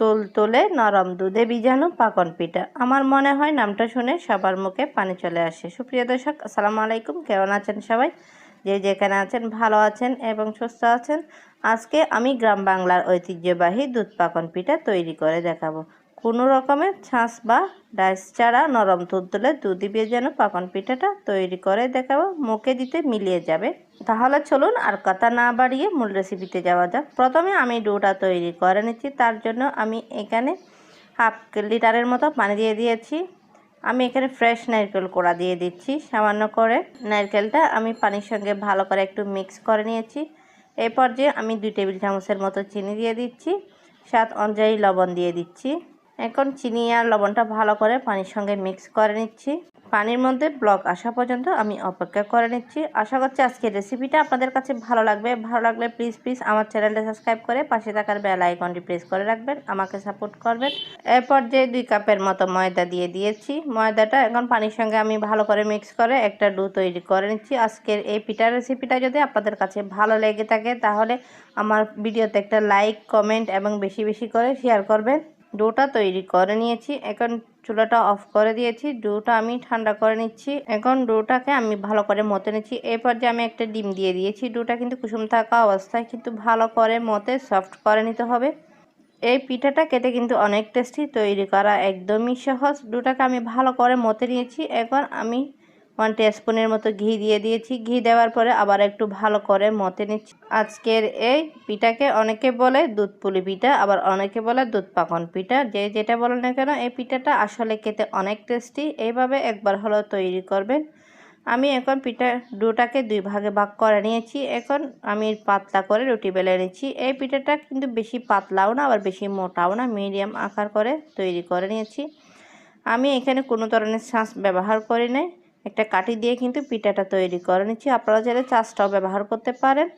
তোল তোলে নরম দুধে বীজাণু পাকন পিঠা। আমার মনে হয় নামটা শুনে সবার মুখে পানি চলে আসে। সুপ্রিয় দর্শক, আসসালামু আলাইকুম। কেমন আছেন সবাই? যে যেখানে আছেন, ভালো আছেন এবং সুস্থ আছেন, আজকে আমি গ্রাম বাংলার ঐতিহ্যবাহী দুধ পাকন পিঠা তৈরি করে দেখাবো। কোনো রকমের ছাঁচ বা ডাইস ছাড়া নরম তুলতুলে দুধি যেন পাকন পিঠাটা তৈরি করে দেখাবো, মুখে দিতে মিলিয়ে যাবে। তাহলে চলুন আর কথা না বাড়িয়ে মূল রেসিপিতে যাওয়া যাক। প্রথমে আমি ডোটা তৈরি করে নিচ্ছি, তার জন্য আমি এখানে হাফ লিটারের মতো পানি দিয়ে দিয়েছি। আমি এখানে ফ্রেশ নারকেল কোড়া দিয়ে দিচ্ছি, সামান্য করে নারকেলটা আমি পানির সঙ্গে ভালো করে একটু মিক্স করে নিয়েছি। এরপর পর্যায়ে আমি দুই টেবিল চামচের মতো চিনি দিয়ে দিচ্ছি, স্বাদ অনুযায়ী লবণ দিয়ে দিচ্ছি। এখন চিনি আর লবণটা ভালো করে পানির সঙ্গে মিক্স করে নিচ্ছি। পানির মধ্যে ব্লক আসা পর্যন্ত আমি অপেক্ষা করে নিচ্ছি। আশা করছি আজকের রেসিপিটা আপনাদের কাছে ভালো লাগবে। ভালো লাগলে প্লিজ প্লিজ আমার চ্যানেলটা সাবস্ক্রাইব করে পাশে থাকার বেল আইকনটি প্রেস করে রাখবেন। আমাকে সাপোর্ট করবেন। এরপর যে দুই কাপের মতো ময়দা দিয়ে দিয়েছি। ময়দাটা এখন পানির সঙ্গে আমি ভালো করে মিক্স করে একটা ডু তৈরি করে নিচ্ছি। আজকের এই পিঠার রেসিপিটা যদি আপনাদের কাছে ভালো লেগে থাকে, তাহলে আমার ভিডিওতে একটা লাইক কমেন্ট এবং বেশি বেশি করে শেয়ার করবেন। ডোটা তৈরি করে নিয়েছি। এখন চুলাটা অফ করে দিয়েছি। ডোটা আমি ঠান্ডা করে নিচ্ছি। এখন ডোটাকে আমি ভালো করে মতে নিচ্ছি। এরপর যে আমি একটা ডিম দিয়ে দিয়েছি। ডোটা কিন্তু কুসুম থাকা অবস্থায় কিন্তু ভালো করে মতে সফট করে নিতে হবে। এই পিঠাটা খেতে কিন্তু অনেক টেস্টি তৈরি করা একদমই সহজ। ডোটাকে আমি ভালো করে মতে নিয়েছি। এখন আমি ওয়ান স্পুনের মতো ঘি দিয়ে দিয়েছি। ঘি দেওয়ার পরে আবার একটু ভালো করে মতে নিচ্ছি। আজকের এই পিঠাকে অনেকে বলে দুধ পুলি পিঠা, আবার অনেকে বলে দুধ পাকন পিঠা। যে যেটা বলে না কেন, এই পিঠাটা আসলে খেতে অনেক টেস্টি এইভাবে একবার হলো তৈরি করবেন। আমি এখন পিঠা ডোটাকে দুই ভাগে ভাগ করে নিয়েছি। এখন আমি পাতলা করে রুটি বেলে নিয়েছি এই পিঠাটা কিন্তু বেশি পাতলাও না, আবার বেশি মোটাও না। মিডিয়াম আকার করে তৈরি করে নিয়েছি। আমি এখানে কোনো ধরনের শাঁস ব্যবহার করি নাই। একটা কাঠি দিয়ে কিন্তু পিঠাটা তৈরি করে নিচ্ছি। আপনারা চাইলে চাষটাও ব্যবহার করতে পারেন।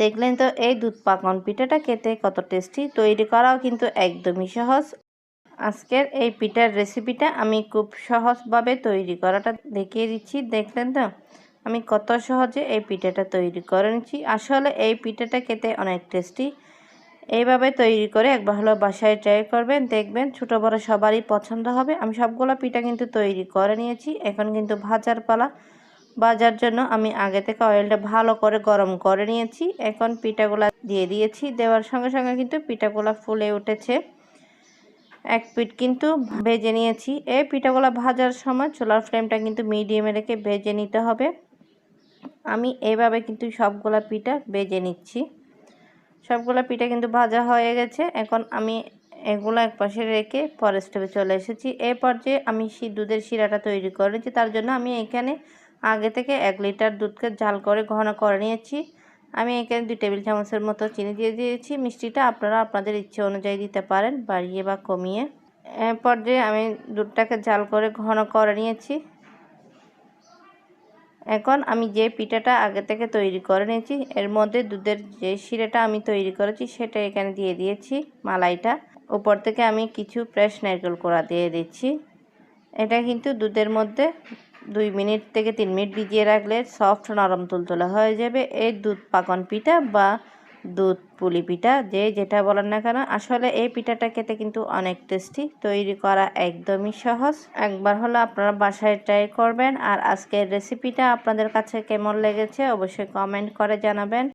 দেখলেন তো এই দুধ পাকন পিঠাটা খেতে কত টেস্টি, তৈরি করাও কিন্তু একদমই সহজ। আজকের এই পিঠার রেসিপিটা আমি খুব সহজভাবে তৈরি করাটা দেখিয়ে দিচ্ছি। দেখলেন তো, আমি কত সহজে এই পিঠাটা তৈরি করে নিচ্ছি। আসলে এই পিঠাটা খেতে অনেক টেস্টি। এইভাবে তৈরি করে একবার হলো বাসায় ট্রাই করবেন, দেখবেন ছোটো বড়ো সবারই পছন্দ হবে। আমি সবগুলো পিঠা কিন্তু তৈরি করে নিয়েছি। এখন কিন্তু ভাজার পালা। ভাজার জন্য আমি আগে থেকে অয়েলটা ভালো করে গরম করে নিয়েছি। এখন পিঠাগুলো দিয়ে দিয়েছি। দেওয়ার সঙ্গে সঙ্গে কিন্তু পিঠাগুলো ফুলে উঠেছে। এক পিঠ কিন্তু ভেজে নিয়েছি। এই পিঠাগুলো ভাজার সময় চুলার ফ্লেমটা কিন্তু মিডিয়ামে রেখে ভেজে নিতে হবে। আমি এইভাবে কিন্তু সবগুলা পিঠা ভেজে নিচ্ছি। সবগুলো পিঠা কিন্তু ভাজা হয়ে গেছে। এখন আমি এগুলো এক পাশে রেখে পরের স্টেপে চলে এসেছি। এই পর্যায়ে আমি সেই দুধের শিরাটা তৈরি করে নিয়েছি তার জন্য আমি এখানে আগে থেকে এক লিটার দুধকে জাল করে ঘন করে নিয়েছি। আমি এখানে দুই টেবিল চামচের মতো চিনি দিয়ে দিয়েছি। মিষ্টিটা আপনারা আপনাদের ইচ্ছে অনুযায়ী দিতে পারেন, বাড়িয়ে বা কমিয়ে। এর পর্যায়ে আমি দুধটাকে জাল করে ঘন করে নিয়েছি। এখন আমি যে পিঠাটা আগে থেকে তৈরি করে নিয়েছি, এর মধ্যে দুধের যে শিরাটা আমি তৈরি করেছি সেটা এখানে দিয়ে দিয়েছি, মালাইটা। উপর থেকে আমি কিছু ফ্রেশ নারকেল কোড়া দিয়ে দিচ্ছি। এটা কিন্তু দুধের মধ্যে দুই মিনিট থেকে তিন মিনিট ভিজিয়ে রাখলে সফট নরম তুলতুলে হয়ে যাবে। এই দুধ পাকন পিঠা বা দুধ, পুলি পিঠা, যে যেটা বলেন না কেন, আসলে এই পিঠাটা খেতে কিন্তু অনেক টেস্টি তৈরি করা একদমই সহজ। একবার হলো আপনারা বাসায় ট্রাই করবেন, আর আজকের রেসিপিটা আপনাদের কাছে কেমন লেগেছে অবশ্যই কমেন্ট করে জানাবেন।